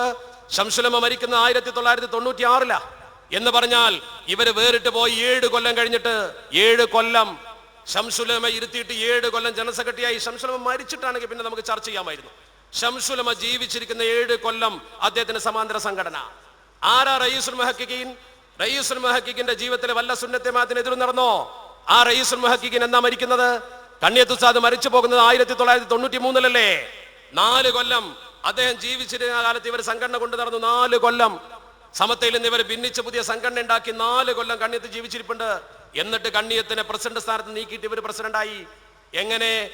നോക്ക് ശംസുലമ മരിക്കുന്ന ആയിരത്തി തൊള്ളായിരത്തി തൊണ്ണൂറ്റി ആറിലാ. എന്ന് പറഞ്ഞാൽ ഇവർ വേറിട്ട് പോയി ഏഴ് കൊല്ലം കഴിഞ്ഞിട്ട് ഏഴ് കൊല്ലം ശംസുലമ ഇരുത്തിയിട്ട് ഏഴ് കൊല്ലം ജനറൽ സെക്രട്ടറിയായി ഷംസുലമ മരിച്ചിട്ടാണെങ്കിൽ പിന്നെ നമുക്ക് ചർച്ച ചെയ്യാമായിരുന്നു. ശംസുലമ ജീവിച്ചിരിക്കുന്ന ഏഴ് കൊല്ലം അദ്ദേഹത്തിന് സമാന്തര സംഘടന. ആരാ റയീസുൽ മുഹക്കിൻ റയീസുൽ മുഹക്കിന്റെ ജീവിതത്തിലെ വല്ല സുന്നത്തെ എതിർ നടന്നോ? ആ റയീസുൽ മുഹക്കിൻ എന്നാ മരിക്കുന്നത്? കണ്ണിയത്തുസാദ് മരിച്ചു പോകുന്നത് ആയിരത്തി തൊള്ളായിരത്തി തൊണ്ണൂറ്റി മൂന്നിലല്ലേ? നാല് കൊല്ലം അദ്ദേഹം ജീവിച്ചിരുന്ന കാലത്ത് ഇവർ സംഘടന കൊണ്ടു നടന്നു നാല് കൊല്ലം. സമത്തയിൽ നിന്ന് ഇവർ ഭിന്നിച്ച് പുതിയ സംഘടന ഉണ്ടാക്കി നാല് കൊല്ലം കണ്ണിയത്ത് ജീവിച്ചിരിപ്പുണ്ട്. എന്നിട്ട് കണ്ണിയത്തിനെ പ്രസിഡന്റ് സ്ഥാനത്ത് നീക്കിയിട്ട് ഇവർ പ്രസിഡന്റായി എങ്ങനെ?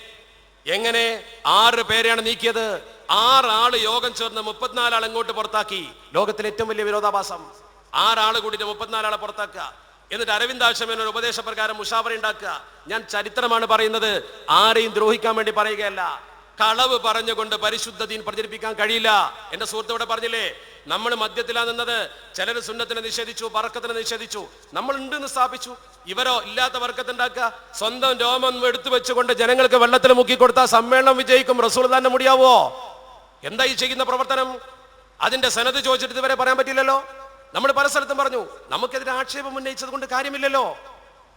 എങ്ങനെ? ആറ് പേരെയാണ് നീക്കിയത്. ആറ് ആൾ യോഗം ചേർന്ന് മുപ്പത്തിനാല് ആൾ അങ്ങോട്ട് പുറത്താക്കി. ലോകത്തിലെ ഏറ്റവും വലിയ വിരോധാഭാസം. ആറാൾ കൂടിയിട്ട് മുപ്പത്തിനാല് ആളെ പുറത്താക്കുക. എന്നിട്ട് അരവിന്ദാശ്രമൻ ഒരു ഉപദേശപ്രകാരം മുഷാവറ ഉണ്ടാക്കുക. ഞാൻ ചരിത്രമാണ് പറയുന്നത്. ആരെയും ദ്രോഹിക്കാൻ വേണ്ടി പറയുകയല്ല. കളവ് പറഞ്ഞുകൊണ്ട് പരിശുദ്ധ ദീൻ പ്രചരിപ്പിക്കാൻ കഴിയില്ല. എന്റെ സുഹൃത്തോടെ പറഞ്ഞില്ലേ? നമ്മൾ മദ്യത്തിലാണ് നിന്നത് ചിലർ സുന്നത്തിനെ നിഷേധിച്ചു വർക്കത്തിന് നിഷേധിച്ചു. നമ്മൾ ഉണ്ടെന്ന് സ്ഥാപിച്ചു. ഇവരോ ഇല്ലാത്ത വർക്കത്തുണ്ടാക്കുക? സ്വന്തം രോമം എടുത്തു വെച്ചുകൊണ്ട് ജനങ്ങൾക്ക് വെള്ളത്തിൽ മുക്കി കൊടുത്താൽ സമ്മേളനം വിജയിക്കും. റസൂൾ തന്നെ മുടിയാവോ? എന്താ ഈ ചെയ്യുന്ന പ്രവർത്തനം? അതിന്റെ സനത് ചോദിച്ചിട്ട് ഇതുവരെ പറയാൻ പറ്റില്ലല്ലോ നമ്മൾ പല സ്ഥലത്തും പറഞ്ഞു നമുക്കെതിരെ ആക്ഷേപം ഉന്നയിച്ചത് കൊണ്ട് കാര്യമില്ലല്ലോ.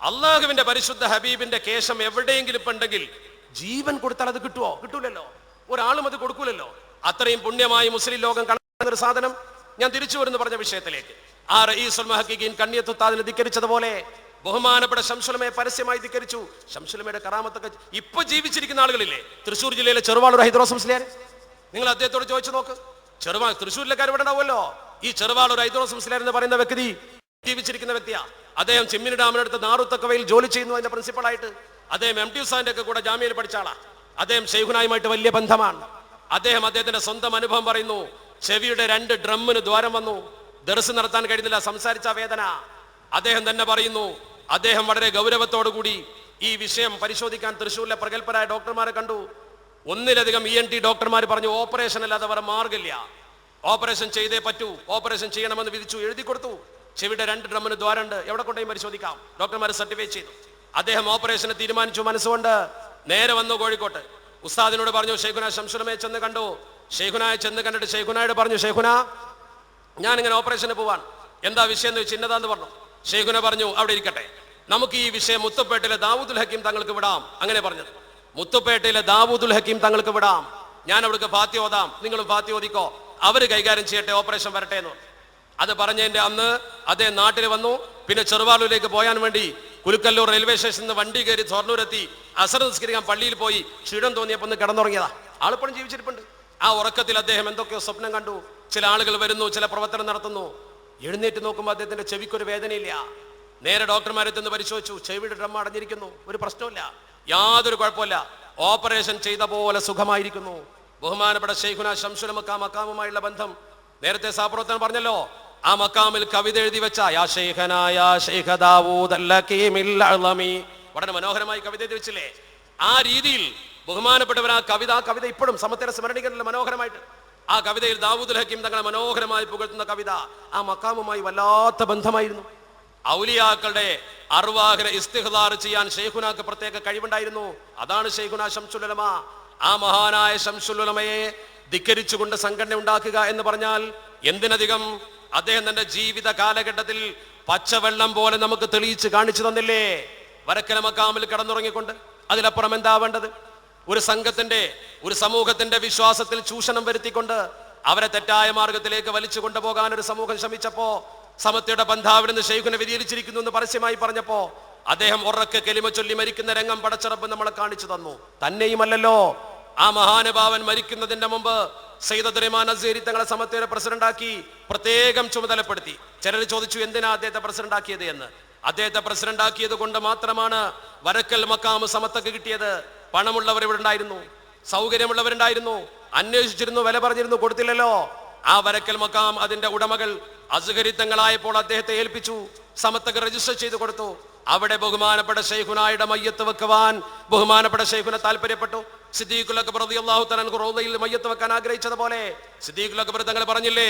അള്ളാഹുവിന്റെ പരിശുദ്ധ ഹബീബിന്റെ കേശം എവിടെയെങ്കിലും ഉണ്ടെങ്കിൽ ജീവൻ കൊടുത്താൽ അത് കിട്ടുമോ കിട്ടൂലല്ലോ. ഒരാളും അത് കൊടുക്കൂലല്ലോ. അത്രയും പുണ്യമായി മുസ്ലിം ലോകം കാണുന്ന ഒരു സാധനം ഞാൻ തിരിച്ചു വരുന്നു പറഞ്ഞ വിഷയത്തിലേക്ക്. ആ റയീസുൽ മഹക്കീൻ കണ്ണിയത്തുത്താദിനെ ധിക്കരിച്ചതുപോലെ ബഹുമാനപ്പെട്ട ശംസുലമയെ പരസ്യമായി ധിക്കരിച്ചു. ശംസുലമയുടെ കറാമത്തൊക്കെ ഇപ്പൊ ജീവിച്ചിരിക്കുന്ന ആളുകളില്ലേ? തൃശ്ശൂർ ജില്ലയിലെ ചെറുവാളൂർ ഹൈദ്രോസ് മുസ്ലിയാർ നിങ്ങൾ അദ്ദേഹത്തോട് ചോദിച്ചു നോക്ക്. ചെറുവാ തൃശ്ശൂരിലേക്കാർ ഇവിടെ ഉണ്ടാവുമല്ലോ ഈ ചെറുവാളൂർ ഹൈദ്രോസ് മുസ്ലിയാർ എന്ന് പറയുന്ന വ്യക്തി ജീവിച്ചിരിക്കുന്ന വ്യക്തിയാ. അദ്ദേഹം ചെമ്മിനി ഡാമിനടുത്ത് നാറുത്തക്കവയിൽ ജോലി ചെയ്യുന്നു അതിന്റെ പ്രിൻസിപ്പളായിട്ട് അദ്ദേഹം എം ടി ഉസാന്റെ ഒക്കെ കൂടെ ജാമ്യയിൽ പഠിച്ച ആളാ. അദ്ദേഹം ഷെയ്ഖുനായുമായിട്ട് വലിയ ബന്ധമാണ്. അദ്ദേഹം അദ്ദേഹത്തിന്റെ സ്വന്തം അനുഭവം പറയുന്നു ചെവിയുടെ രണ്ട് ഡ്രമ്മിന് ദ്വാരം വന്നു. ദർസ് നടത്താൻ കഴിയുന്നില്ല സംസാരിച്ച വേദന. അദ്ദേഹം തന്നെ പറയുന്നു അദ്ദേഹം വളരെ കൂടി ഈ വിഷയം പരിശോധിക്കാൻ തൃശ്ശൂരിലെ പ്രഗത്ഭരായ ഡോക്ടർമാരെ കണ്ടു. ഒന്നിലധികം ഇ എൻ ടി ഡോക്ടർമാർ പറഞ്ഞു ഓപ്പറേഷൻ അല്ലാതെ വേറെ മാർഗില്ല ഓപ്പറേഷൻ ചെയ്തേ പറ്റൂ. ഓപ്പറേഷൻ ചെയ്യണമെന്ന് വിധിച്ചു എഴുതി കൊടുത്തു. ചെവിയുടെ രണ്ട് ഡ്രമ്മിന് ദ്വാരമുണ്ട്. എവിടെ കൊണ്ടുപോയി പരിശോധിക്കാം? ഡോക്ടർമാർ സർട്ടിഫൈ ചെയ്തു. അദ്ദേഹം ഓപ്പറേഷന് തീരുമാനിച്ചു മനസ്സുകൊണ്ട് നേരെ വന്നു കോഴിക്കോട്ട്. ഉസ്താദിനോട് പറഞ്ഞു ഷെയ്ഖുന ശംസുലമയെ ചെന്ന് കണ്ടു? ഷെയ്ഖുനായെ ചെന്ന് കണ്ടിട്ട് ഷെയ്ഖുനായോട് പറഞ്ഞു ഷെയ്ഖുന ഞാൻ ഇങ്ങനെ ഓപ്പറേഷന് പോവാൻ എന്താ വിഷയം എന്ന് ചിന്നതാന്ന് പറഞ്ഞു. ഷെയ്ഖുന പറഞ്ഞു അവിടെ ഇരിക്കട്ടെ. നമുക്ക് ഈ വിഷയം മുത്തുപ്പേട്ടിലെ ദാവൂദുൽ ഹക്കീം തങ്ങൾക്ക് വിടാം. അങ്ങനെ പറഞ്ഞത്. മുത്തുപ്പേട്ടയിലെ ദാവൂദുൽ ഹക്കീം തങ്ങൾക്ക് വിടാം. ഞാൻ അവിടേക്ക് ഫാത്തി ഓതാം. നിങ്ങളും ഫാത്തി ഓതിക്കോ. അവർ കൈകാര്യം ചെയ്യട്ടെ ഓപ്പറേഷൻ വരട്ടെ എന്ന്. അത് പറഞ്ഞതിന്റെ അന്ന് അദ്ദേഹം നാട്ടിൽ വന്നു. പിന്നെ ചെറുവാളൂരിലേക്ക് പോയാൻ വേണ്ടി കുലുക്കല്ലൂർ റെയിൽവേ സ്റ്റേഷനിൽ നിന്ന് വണ്ടി കയറി ഷൊർണൂരെത്തി അസർ നിസ്കരിക്കാൻ പള്ളിയിൽ പോയി ക്ഷീണം തോന്നിയപ്പോൾ ഒന്ന് കിടന്നുറങ്ങിയതാ. ആളിപ്പോഴും ജീവിച്ചിരിപ്പുണ്ട്. ആ ഉറക്കത്തിൽ അദ്ദേഹം എന്തൊക്കെയോ സ്വപ്നം കണ്ടു. ചില ആളുകൾ വരുന്നു ചില പ്രവർത്തനം നടത്തുന്നു. എഴുന്നേറ്റ് നോക്കുമ്പോൾ അദ്ദേഹത്തിന്റെ ചെവിക്കൊരു വേദനയില്ല. നേരെ ഡോക്ടർമാരെ ചെന്ന് പരിശോധിച്ചു. ചെവിയുടെ ഡ്രം അടഞ്ഞിരിക്കുന്നു. ഒരു പ്രശ്നമില്ല യാതൊരു കുഴപ്പമില്ല ഓപ്പറേഷൻ ചെയ്ത പോലെ സുഖമായിരിക്കുന്നു. ബഹുമാനപ്പെട്ട ഷെയ്ഖുന ശംസുല മക്കാം ബന്ധം. നേരത്തെ സഹപ്രവർത്തനം പറഞ്ഞല്ലോ ആ മക്കാമിൽ കവിത എഴുതി വെച്ച ദാവൂദ് വളരെ മനോഹരമായി കവിത എഴുതി വെച്ചില്ലേ? ആ രീതിയിൽ ബഹുമാനപ്പെട്ടവർ ആ കവിത ആ കവിത ഇപ്പോഴും സമത്തര സ്മരണികളിൽ മനോഹരമായിട്ട്. ആ കവിതയിൽ ദാവൂദ് ഹക്കീം തങ്ങളെ മനോഹരമായി പുകഴ്ത്തുന്ന കവിത ആ മക്കാമുമായി വല്ലാത്ത ബന്ധമായിരുന്നു. ഔലിയാക്കളുടെ അർവാഹിനെ ഇസ്തിഹദാർ ചെയ്യാൻ ഷെയ്ഖുനാക്ക് പ്രത്യേക കഴിവുണ്ടായിരുന്നു. അതാണ് ഷെയ്ഖുന ശംസുലമ ആ മഹാനായ ശംസുലമയെ ധിക്കരിച്ചുകൊണ്ട് സംഘടന ഉണ്ടാക്കുക എന്ന് പറഞ്ഞാൽ എന്തിനധികം അദ്ദേഹം തന്റെ ജീവിത കാലഘട്ടത്തിൽ പച്ചവെള്ളം പോലെ നമുക്ക് തെളിയിച്ച് കാണിച്ചു തന്നില്ലേ? വരക്കല മക്കാമിൽ കടന്നുറങ്ങിക്കൊണ്ട്. അതിലപ്പുറം എന്താ വേണ്ടത്? ഒരു സംഘത്തിന്റെ ഒരു സമൂഹത്തിന്റെ വിശ്വാസത്തിൽ ചൂഷണം വരുത്തിക്കൊണ്ട് അവരെ തെറ്റായ മാർഗത്തിലേക്ക് വലിച്ചു കൊണ്ടുപോകാൻ ഒരു സമൂഹം ശ്രമിച്ചപ്പോ സമത്വയുടെ ബന്ധാവിൽ നിന്ന് ഷെയ്ഖുനെ വ്യതിചരിച്ചിരിക്കുന്നു എന്ന് പരസ്യമായി പറഞ്ഞപ്പോ അദ്ദേഹം ഉറക്കെ കെലിമ ചൊല്ലി മരിക്കുന്ന രംഗം പടച്ചറപ്പ് നമ്മളെ കാണിച്ചു തന്നു. തന്നെയുമല്ലല്ലോ ആ മഹാനുഭാവൻ മരിക്കുന്നതിന്റെ മുമ്പ് സയ്യിദ് അബ്ദുറഹ്മാൻ അസേരി തങ്ങളെ സമത്വര പ്രസിഡന്റാക്കി പ്രത്യേകം ചുമതലപ്പെടുത്തി. ചിലർ ചോദിച്ചു എന്തിനാ അദ്ദേഹത്തെ പ്രസിഡന്റ് ആക്കിയത് എന്ന്. അദ്ദേഹത്തെ പ്രസിഡന്റ് ആക്കിയത് കൊണ്ട് മാത്രമാണ് വരക്കൽ മക്കാമ് സമത്തൊക്കെ കിട്ടിയത്. പണമുള്ളവർ ഇവിടെ ഉണ്ടായിരുന്നു സൗകര്യമുള്ളവരുണ്ടായിരുന്നു അന്വേഷിച്ചിരുന്നു വില പറഞ്ഞിരുന്നു കൊടുത്തില്ലല്ലോ. ആ വരക്കൽ മക്കാം അതിന്റെ ഉടമകൾ അസുഖരിത്തങ്ങളായപ്പോൾ അദ്ദേഹത്തെ ഏൽപ്പിച്ചു സമത്തൊക്കെ രജിസ്റ്റർ ചെയ്തു കൊടുത്തു. അവിടെ ബഹുമാനപ്പെട്ട ഷെയ്ഖുനായുടെ മയ്യത്ത് വെക്കുവാൻ ബഹുമാനപ്പെട്ട ഷെയ്ഖുനെ താല്പര്യപ്പെട്ടു. സിദ്ദീഖുൽ അക്ബർ അള്ളാഹു തആല അൻഹു റൗദയിൽ മയ്യത്ത് വെക്കാൻ ആഗ്രഹിച്ചതുപോലെ സിദ്ദീഖുൽ അക്ബർ തങ്ങൾ പറഞ്ഞില്ലേ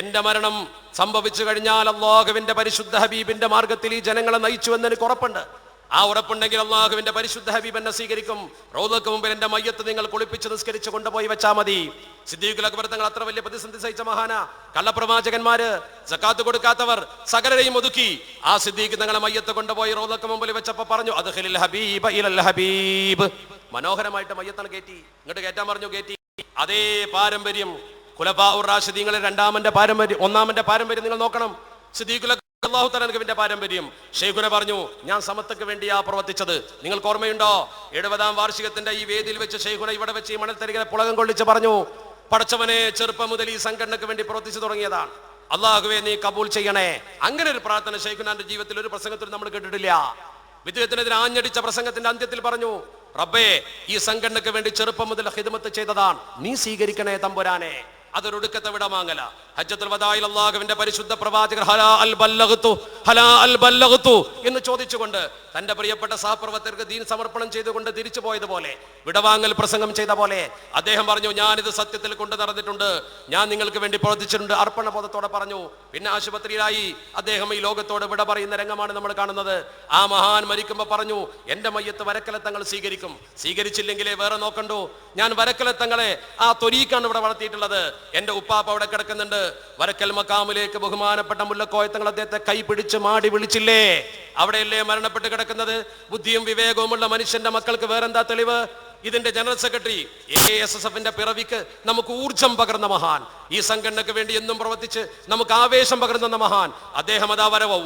എന്റെ മരണം സംഭവിച്ചു കഴിഞ്ഞാൽ അള്ളാഹുവിന്റെ പരിശുദ്ധ ഹബീബിന്റെ മാർഗത്തിൽ ഈ ജനങ്ങളെ നയിച്ചു എന്ന് എനിക്ക് ഉറപ്പുണ്ട്. ആ ഉറപ്പുണ്ടെങ്കിൽ അള്ളാഹുവിന്റെ പരിശുദ്ധ ഹബീബ് എന്നെ സ്വീകരിക്കും. റോദക്ക് മുമ്പിൽ എന്റെ മയ്യത്ത് നിങ്ങൾ കുളിപ്പിച്ച് നിസ്കരിച്ച് കൊണ്ടുപോയി വെച്ചാൽ മതി. സിദ്ദീഖുൽ അക്ബർ തങ്ങൾ അത്ര വലിയ പ്രതിസന്ധി സഹിച്ച മഹാന. കള്ളപ്രവാചകന്മാര് സക്കാത്ത് കൊടുക്കാത്തവർ സകലരെയും ഒതുക്കി. ആ സിദ്ദീഖ് തങ്ങളെ മയ്യത്ത് കൊണ്ടുപോയി റോദക്ക് മുമ്പിൽ വെച്ചപ്പോ പറഞ്ഞു അത് ഹബീബ് ഇലൽ ഹബീബ്. മനോഹരമായിട്ട് മയ്യത്താണ് കയറ്റി ഇങ്ങോട്ട് കയറ്റാൻ പറഞ്ഞു കയറ്റി അതേ പാരമ്പര്യം. ഖുലഫാഉർ റാഷിദീങ്ങളെ രണ്ടാമന്റെ പാരമ്പര്യം ഒന്നാമന്റെ പാരമ്പര്യം നിങ്ങൾ നോക്കണം. സിദ്ദീഖുൽ അള്ളാഹു തലനുവിന്റെ പാരമ്പര്യം. ഷെയ്ഖുന പറഞ്ഞു ഞാൻ സമത്തക്ക് വേണ്ടിയാ പ്രവർത്തിച്ചത്. നിങ്ങൾക്ക് ഓർമ്മയുണ്ടോ? എഴുപതാം വാർഷികത്തിന്റെ ഈ വേദിയിൽ വെച്ച് ഷെയ്ഖുന ഇവിടെ വെച്ച് ഈ മണൽത്തരികളെ പുളകം കൊള്ളിച്ച് പറഞ്ഞു പടച്ചവനെ ചെറുപ്പം മുതൽ ഈ സംഘടനക്ക് വേണ്ടി പ്രവർത്തിച്ചു തുടങ്ങിയതാണ്. അള്ളാഹുവെ നീ കബൂൽ ചെയ്യണേ. അങ്ങനെ ഒരു പ്രാർത്ഥന ഷെയ്ഖുനാന്റെ ജീവിതത്തിൽ ഒരു പ്രസംഗത്തിൽ നമ്മൾ കേട്ടിട്ടില്ല. വിദ്യത്തിനെതിരെ ആഞ്ഞടിച്ച പ്രസംഗത്തിന്റെ അന്ത്യത്തിൽ പറഞ്ഞു റബ്ബേ ഈ സംഘടനക്ക് വേണ്ടി ചെറുപ്പം മുതൽ ഹിദമത്ത് ചെയ്തതാണ്. നീ സ്വീകരിക്കണേ തമ്പുരാനെ. അതൊരൊടുക്കത്തെ വിടമാങ്ങല. ഹജ്ജത്തുൽ വദായിൽ അള്ളാഹുവിന്റെ പരിശുദ്ധ പ്രവാചകർ ഹലാ അൽ ബല്ലഗതു ഹലാ അൽ ബല്ലഗതു എന്ന് ചോദിച്ചുകൊണ്ട് തന്റെ പ്രിയപ്പെട്ട സഹപ്രവർത്തകർക്ക് ദീൻ സമർപ്പണം ചെയ്തുകൊണ്ട് തിരിച്ചു പോയതുപോലെ വിടവാങ്ങൽ പ്രസംഗം ചെയ്ത പോലെ അദ്ദേഹം പറഞ്ഞു ഞാൻ ഇത് സത്യത്തിൽ കൊണ്ടു നടന്നിട്ടുണ്ട്. ഞാൻ നിങ്ങൾക്ക് വേണ്ടി പ്രവർത്തിച്ചിട്ടുണ്ട് അർപ്പണബോധത്തോടെ പറഞ്ഞു. പിന്നെ ആശുപത്രിയിലായി അദ്ദേഹം ഈ ലോകത്തോട് വിട പറയുന്ന രംഗമാണ് നമ്മൾ കാണുന്നത്. ആ മഹാൻ മരിക്കുമ്പോൾ പറഞ്ഞു എന്റെ മയ്യത്ത് വരക്കലത്തങ്ങൾ സ്വീകരിക്കും. സ്വീകരിച്ചില്ലെങ്കിലേ വേറെ നോക്കണ്ടു. ഞാൻ വരക്കലത്തങ്ങളെ ആ തൊരീക്കാണ് ഇവിടെ വളർത്തിയിട്ടുള്ളത്. എന്റെ ഉപ്പാപ്പ അവിടെ കിടക്കുന്നുണ്ട്. വരക്കൽ മക്കാമിലേക്ക് ബഹുമാനപ്പെട്ട മുല്ലക്കോയത്തങ്ങൾ അദ്ദേഹത്തെ കൈ പിടിച്ച് മാടി വിളിച്ചില്ലേ? അവിടെയല്ലേ മരണപ്പെട്ട് കിടക്കുന്നത്? ബുദ്ധിയും വിവേകവുമുള്ള മനുഷ്യന്റെ മക്കൾക്ക് വേറെന്താ തെളിവ്? ഇതിന്റെ general secretary A S S എഫിന്റെ പിറവിക്ക് നമുക്ക് ഊർജം പകർന്ന മഹാൻ. ഈ സംഘടനക്ക് വേണ്ടി എന്നും പ്രവർത്തിച്ച് നമുക്ക് ആവേശം പകർന്ന മഹാൻ. അദ്ദേഹം അതാ വരവ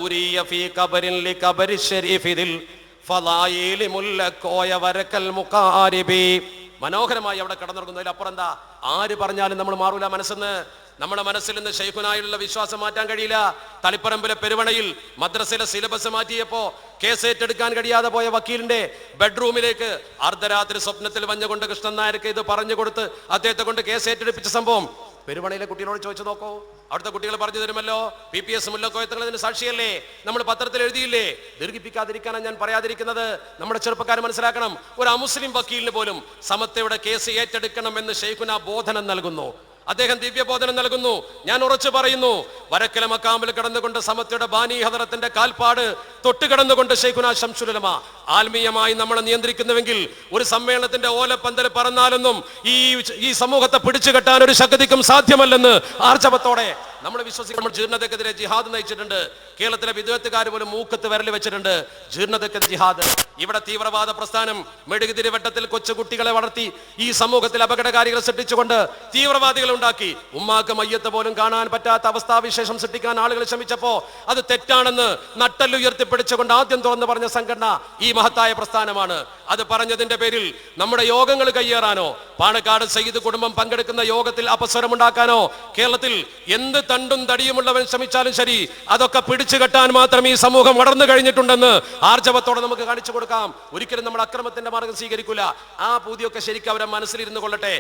മനോഹരമായി അവിടെ കടന്നിറങ്ങുന്നതിൽ അപ്പുറം എന്താ? ആര് പറഞ്ഞാലും നമ്മൾ മാറൂല മനസ്സെന്ന്. നമ്മുടെ മനസ്സിൽ നിന്ന് ഷെയ്ഖുനായുള്ള വിശ്വാസം മാറ്റാൻ കഴിയില്ല. തളിപ്പറമ്പിലെ പെരുവണയിൽ മദ്രസയിലെ സിലബസ് മാറ്റിയപ്പോ കേസ് ഏറ്റെടുക്കാൻ കഴിയാതെ പോയ വക്കീലിന്റെ ബെഡ്റൂമിലേക്ക് അർദ്ധരാത്രി സ്വപ്നത്തിൽ വഞ്ഞുകൊണ്ട് കൃഷ്ണൻ നായർക്ക് ഇത് പറഞ്ഞു കൊടുത്ത് അദ്ദേഹത്തെ കൊണ്ട് കേസ് ഏറ്റെടുപ്പിച്ച സംഭവം. പെരുവണയിലെ കുട്ടികളോട് ചോദിച്ചു നോക്കോ. അവിടുത്തെ കുട്ടികൾ പറഞ്ഞു തരുമല്ലോ. പി പി എസ് മുല്ലക്കോയത്തുകൾ അതിന് സാക്ഷിയല്ലേ? നമ്മൾ പത്രത്തിൽ എഴുതിയില്ലേ? ദീർഘിപ്പിക്കാതിരിക്കാനാണ് ഞാൻ പറയാതിരിക്കുന്നത്. നമ്മുടെ ചെറുപ്പക്കാർ മനസ്സിലാക്കണം ഒരു അമുസ്ലിം വക്കീലിന് പോലും സമത്തയുടെ കേസ് ഏറ്റെടുക്കണം എന്ന് ഷെയ്ഖുന ബോധനം നൽകുന്നു. അദ്ദേഹം ദിവ്യബോധനം നൽകുന്നു. ഞാൻ ഉറച്ചു പറയുന്നു വരക്കല മക്കാമ്പിൽ കിടന്നുകൊണ്ട് സമത്തയുടെ ബാനി ഹദറത്തിന്റെ കാൽപ്പാട് തൊട്ട് കിടന്നുകൊണ്ട് ഷെയ്ഖുന ശംസുലമ. ആത്മീയമായി നമ്മളെ നിയന്ത്രിക്കുന്നുവെങ്കിൽ ഒരു സമ്മേളനത്തിന്റെ ഓലപ്പന്തൽ പറന്നാലൊന്നും ഈ ഈ സമൂഹത്തെ പിടിച്ചു കെട്ടാൻ ഒരു ശക്തിക്കും സാധ്യമല്ലെന്ന് ആർജവത്തോടെ നമ്മൾ വിശ്വസിക്കുന്ന നമ്മൾ ജീർണതക്കെതിരെ ജിഹാദ് നയിച്ചിട്ടുണ്ട്. കേരളത്തിലെ വിദ്വത്തുകാർ പോലും മൂക്കത്ത് വിരൽ വെച്ചിട്ടുണ്ട്. ജീർണതക്കെതിരെ ജിഹാദ്. ഇവിടെ തീവ്രവാദ പ്രസ്ഥാനം മെഴുകുതിരി വട്ടത്തിൽ കൊച്ചുകുട്ടികളെ വളർത്തി ഈ സമൂഹത്തിൽ അപകടകാരികൾ സൃഷ്ടിച്ചുകൊണ്ട് തീവ്രവാദികൾ ഉണ്ടാക്കി. ഉമ്മാക്ക് മയ്യത്ത് പോലും കാണാൻ പറ്റാത്ത അവസ്ഥാവിശേഷം സൃഷ്ടിക്കാൻ ആളുകൾ ശ്രമിച്ചപ്പോ അത് തെറ്റാണെന്ന് നട്ടല്ലുയർത്തിപ്പിടിച്ചുകൊണ്ട് ആദ്യം തുറന്നു പറഞ്ഞ സംഘടന ഈ മഹത്തായ പ്രസ്ഥാനമാണ്. അത് പറഞ്ഞതിന്റെ പേരിൽ നമ്മുടെ യോഗങ്ങൾ കയ്യേറാനോ പാണക്കാട് സയ്യിദ് കുടുംബം പങ്കെടുക്കുന്ന യോഗത്തിൽ അപസ്വരമുണ്ടാക്കാനോ കേരളത്തിൽ എന്ത് തണ്ടും തടിയുമുള്ളവൻ ശ്രമിച്ചാലും ശരി. അതൊക്കെ പിടിച്ചു കെട്ടാൻ മാത്രം ഈ സമൂഹം വളർന്നു കഴിഞ്ഞിട്ടുണ്ടെന്ന് ആർജവത്തോടെ നമുക്ക് കാണിച്ചു കൊടുക്കാം. ഒരിക്കലും നമ്മൾ അക്രമത്തിന്റെ മാർഗം സ്വീകരിക്കില്ല ആ പൂതിയൊക്കെ ശരിക്കും അവരെ മനസ്സിലിരുന്ന് കൊള്ളട്ടെ.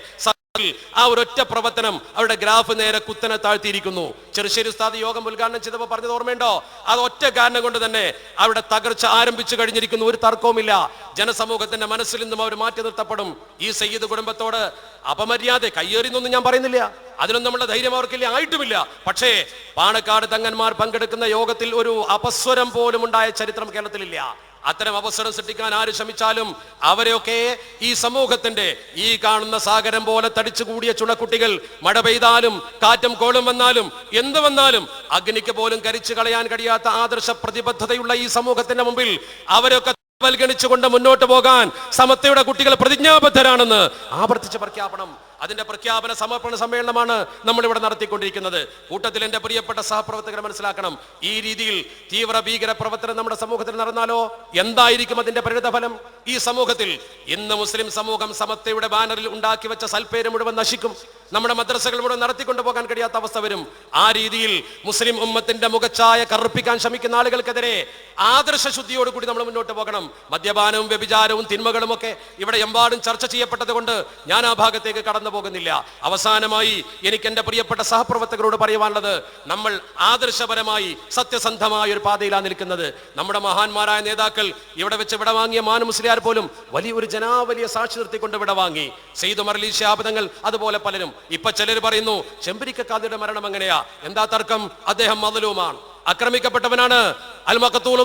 ആ ഒരൊറ്റ പ്രവർത്തനം അവരുടെ ഗ്രാഫ് നേരെ കുത്തനെ താഴ്ത്തിയിരിക്കുന്നു. ചെറുശ്ശേരി ഉസ്താദ് യോഗം ഉദ്ഘാടനം ചെയ്തപ്പോൾ പറഞ്ഞത് ഓർമ്മയുണ്ടോ? അത് ഒറ്റ കാരണം കൊണ്ട് തന്നെ അവരുടെ തകർച്ച ആരംഭിച്ചു കഴിഞ്ഞിരിക്കുന്നു. ഒരു തർക്കവുമില്ല. ജനസമൂഹത്തിന്റെ മനസ്സിൽ നിന്നും അവർ മാറ്റി നിർത്തപ്പെടും. ഈ സയ്യിദ് കുടുംബത്തോട് അപമര്യാദ കയ്യേറിന്നൊന്നും ഞാൻ പറയുന്നില്ല. അതിനൊന്നും നമ്മുടെ ധൈര്യം അവർക്കില്ല ആയിട്ടുമില്ല. പക്ഷേ പാണക്കാട് തങ്ങന്മാർ പങ്കെടുക്കുന്ന യോഗത്തിൽ ഒരു അപസ്വരം പോലും ഉണ്ടായ ചരിത്രം കേരളത്തിലില്ല. അത്തരം അവസരം സൃഷ്ടിക്കാൻ ആര് ശ്രമിച്ചാലും അവരെയൊക്കെ ഈ സമൂഹത്തിന്റെ ഈ കാണുന്ന സാഗരം പോലെ തടിച്ചു കൂടിയ ചുണക്കുട്ടികൾ മഴ പെയ്താലും കാറ്റും കോളും വന്നാലും എന്ത് വന്നാലും അഗ്നിക്ക് പോലും കരിച്ചു കളയാൻ കഴിയാത്ത ആദർശ പ്രതിബദ്ധതയുള്ള ഈ സമൂഹത്തിന്റെ മുമ്പിൽ അവരൊക്കെ പരിഗണിച്ചുകൊണ്ട് മുന്നോട്ട് പോകാൻ സമത്തയുടെ കുട്ടികൾ പ്രതിജ്ഞാബദ്ധരാണെന്ന് ആവർത്തിച്ച് പ്രഖ്യാപനം അതിന്റെ പ്രഖ്യാപന സമർപ്പണ സമ്മേളനമാണ് നമ്മൾ ഇവിടെ നടത്തിക്കൊണ്ടിരിക്കുന്നത്. കൂട്ടത്തിൽ എന്റെ പ്രിയപ്പെട്ട സഹപ്രവർത്തകരെ മനസ്സിലാക്കണം. ഈ രീതിയിൽ തീവ്ര ഭീകര പ്രവർത്തനം നമ്മുടെ സമൂഹത്തിൽ നടന്നാലോ? എന്തായിരിക്കും അതിന്റെ പരിണിതഫലം? ഈ സമൂഹത്തിൽ ഇന്ന് മുസ്ലിം സമൂഹം സമത്തയുടെ ബാനറിൽ ഉണ്ടാക്കി വെച്ച സൽപ്പേര് മുഴുവൻ നശിക്കും. നമ്മുടെ മദ്രസകൾ മുഴുവൻ നടത്തിക്കൊണ്ടു പോകാൻ കഴിയാത്ത അവസ്ഥ വരും. ആ രീതിയിൽ മുസ്ലിം ഉമ്മത്തിന്റെ മുഖച്ഛായ കറുപ്പിക്കാൻ ശ്രമിക്കുന്ന ആളുകൾക്കെതിരെ ആദർശ ശുദ്ധിയോടുകൂടി നമ്മൾ മുന്നോട്ട് പോകണം. മദ്യപാനവും വ്യഭിചാരവും തിന്മകളും ഒക്കെ ഇവിടെ എമ്പാടും ചർച്ച ചെയ്യപ്പെട്ടത് കൊണ്ട് ഞാൻ ആ ഭാഗത്തേക്ക് കടന്നു പോകുന്നില്ല. അവസാനമായി എനിക്ക് എന്റെ പ്രിയപ്പെട്ട സഹപ്രവർത്തകരോട് പറയുവാനുള്ളത് നമ്മൾ ആദർശപരമായി സത്യസന്ധമായ ഒരു പാതയിലാണ് നിൽക്കുന്നത്. നമ്മുടെ മഹാന്മാരായ നേതാക്കൾ ഇവിടെ വെച്ച് വിട വാങ്ങിയ മാനു മുസ്ലിയാർ പോലും വലിയൊരു ജനാവലിയ സാക്ഷി നിർത്തിക്കൊണ്ട് വിട വാങ്ങി. സെയ്തു മർലി ശാപതങ്ങൾ അതുപോലെ പലരും. ഇപ്പൊ ചിലർ പറയുന്നു ചെമ്പരിക്കാതിയുടെ മരണം എങ്ങനെയാ? എന്താ തർക്കം? അദ്ദേഹം മതലുമാണ്. ആക്രമിക്കപ്പെട്ടവനാണ്. അൽ മക്കത്തൂൽ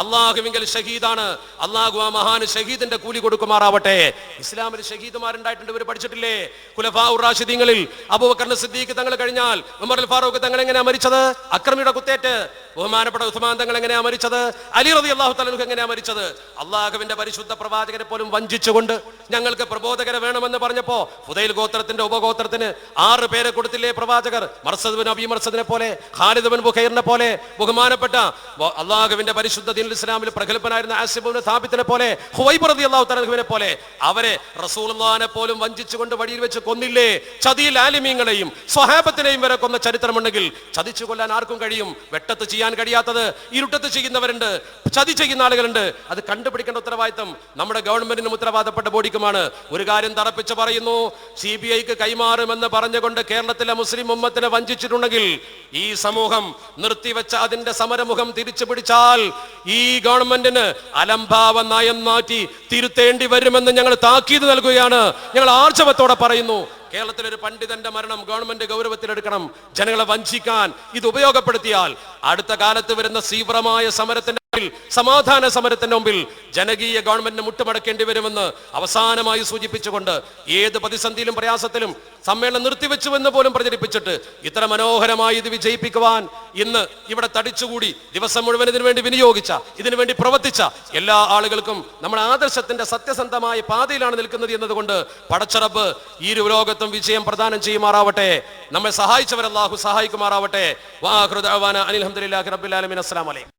അള്ളാഹുവിങ്കൽ ഷഹീദാണ് അള്ളാഹു ആ മഹാന് ഷഹീദിന്റെ കൂലി കൊടുക്കുമാറാവട്ടെ. ഇസ്ലാമിൽ ഷഹീദുമാരുണ്ടായിട്ടുണ്ട് ഇവർ പഠിച്ചിട്ടില്ലേ? കുലഫാ റാഷിദീങ്ങളിൽ അബൂബക്കറിന് സിദ്ദീഖ് തങ്ങൾ കഴിഞ്ഞാൽ ഉമർ ഫാറൂഖ് തങ്ങൾ എങ്ങനെയാ മരിച്ചത്? അക്രമിയുടെ കുത്തേറ്റ്. ബഹുമാനപ്പെട്ട ഉസ്മാൻ തങ്ങൾ എങ്ങനെയാ മരിച്ചത്? അലി റതി അള്ളാഹു തലനുക്ക് എങ്ങനെയാ മരിച്ചത്? അള്ളാഹുവിന്റെ പരിശുദ്ധ പ്രവാചകനെ പോലും വഞ്ചിച്ചുകൊണ്ട് ഞങ്ങൾക്ക് പ്രബോധകരെ വേണമെന്ന് പറഞ്ഞപ്പോ ഫുദൈൽ ഗോത്രത്തിന്റെ ഉപഗോത്രത്തിന് ആറ് പേരെ കൊടുത്തില്ലേ പ്രവാചകർ? മർസദ് ബിൻ അബി മർസദിനെ പോലെ ഖാലിദ് ബിൻ ബുഖൈറിനെ പോലെ ബഹുമാനപ്പെട്ട അള്ളാഹുവിന്റെ പരിശുദ്ധ ദീൻ ഇസ്ലാമിൽ പ്രഗത്ഭനായിരുന്ന ആസിബുൻ സാബിത്തിനെ പോലെ ഹുവൈബ് റതി അള്ളാഹു തലഹുവിനെ പോലെ അവരെ റസൂൽനെ പോലും വഞ്ചിച്ചുകൊണ്ട് വഴിയിൽ വെച്ച് കൊന്നില്ലേ? ചതിയിൽ ആലിമീങ്ങളെയും സ്വഹാബത്തിനെയും വരെ കൊന്ന ചരിത്രമുണ്ടെങ്കിൽ ചതിച്ചു കൊല്ലാൻ ആർക്കും കഴിയും? വെട്ടത്ത് ചെയ്യാൻ കഴിയാത്തത് ഇരുട്ടത്ത് ചെയ്യുന്നവരുണ്ട് ചതി ചെയ്യുന്ന ആളുകളുണ്ട്. അത് കണ്ടുപിടിക്കേണ്ട ഉത്തരവാദിത്തം നമ്മുടെ ഗവൺമെന്റിനും ഉത്തരവാദപ്പെട്ട ബോഡിക്കുമാണ്. ഒരു കാര്യം തറപ്പിച്ച് പറയുന്നു സി ബി ഐക്ക് കൈമാറുമെന്ന് പറഞ്ഞുകൊണ്ട് കേരളത്തിലെ മുസ്ലിം ഉമ്മത്തിനെ വഞ്ചിച്ചിട്ടുണ്ടെങ്കിൽ ഈ സമൂഹം നിർത്തിവെച്ച അതിന്റെ സമരമുഖം തിരിച്ചു പിടിച്ചാൽ ഈ ഗവൺമെന്റിന് അലംഭാവ നയം മാറ്റി തിരുത്തേണ്ടി വരുമെന്ന് ഞങ്ങൾ താക്കീത് നൽകുകയാണ്. ഞങ്ങൾ ആർജവത്തോടെ പറയുന്നു കേരളത്തിലെ ഒരു പണ്ഡിതന്റെ മരണം ഗവൺമെന്റ് ഗൗരവത്തിലെടുക്കണം. ജനങ്ങളെ വഞ്ചിക്കാൻ ഇത് ഉപയോഗപ്പെടുത്തിയാൽ അടുത്ത കാലത്ത് വരുന്ന തീവ്രമായ സമരത്തിന്റെ സമാധാന സമരത്തിന്റെ മുമ്പിൽ ജനകീയ ഗവൺമെന്റിന് മുട്ടുമടക്കേണ്ടി വരുമെന്ന് അവസാനമായി സൂചിപ്പിച്ചുകൊണ്ട് ഏത് പ്രതിസന്ധിയിലും പ്രയാസത്തിലും സമ്മേളനം നിർത്തിവെച്ചുവെന്ന് പോലും പ്രചരിപ്പിച്ചിട്ട് ഇത്ര മനോഹരമായി ഇത് വിജയിപ്പിക്കുവാൻ ഇന്ന് ഇവിടെ തടിച്ചുകൂടി ദിവസം മുഴുവൻ ഇതിനു വേണ്ടി വിനിയോഗിച്ച ഇതിനു വേണ്ടി പ്രവർത്തിച്ച എല്ലാ ആളുകൾക്കും നമ്മുടെ ആദർശത്തിന്റെ സത്യസന്ധമായ പാതയിലാണ് നിൽക്കുന്നത് എന്നതുകൊണ്ട് പടച്ചറബ് ഈ ലോകത്തും വിജയം പ്രദാനം ചെയ്യുമാറാവട്ടെ. നമ്മെ സഹായിച്ചവരല്ലാഹു സഹായിക്കുമാറാവട്ടെ. വാഹൃദാന അനിൽഹമ്മദില്ലാഹി റബ്ബിൽ ആലമീൻ. അസ്സലാമു അലൈക്കും.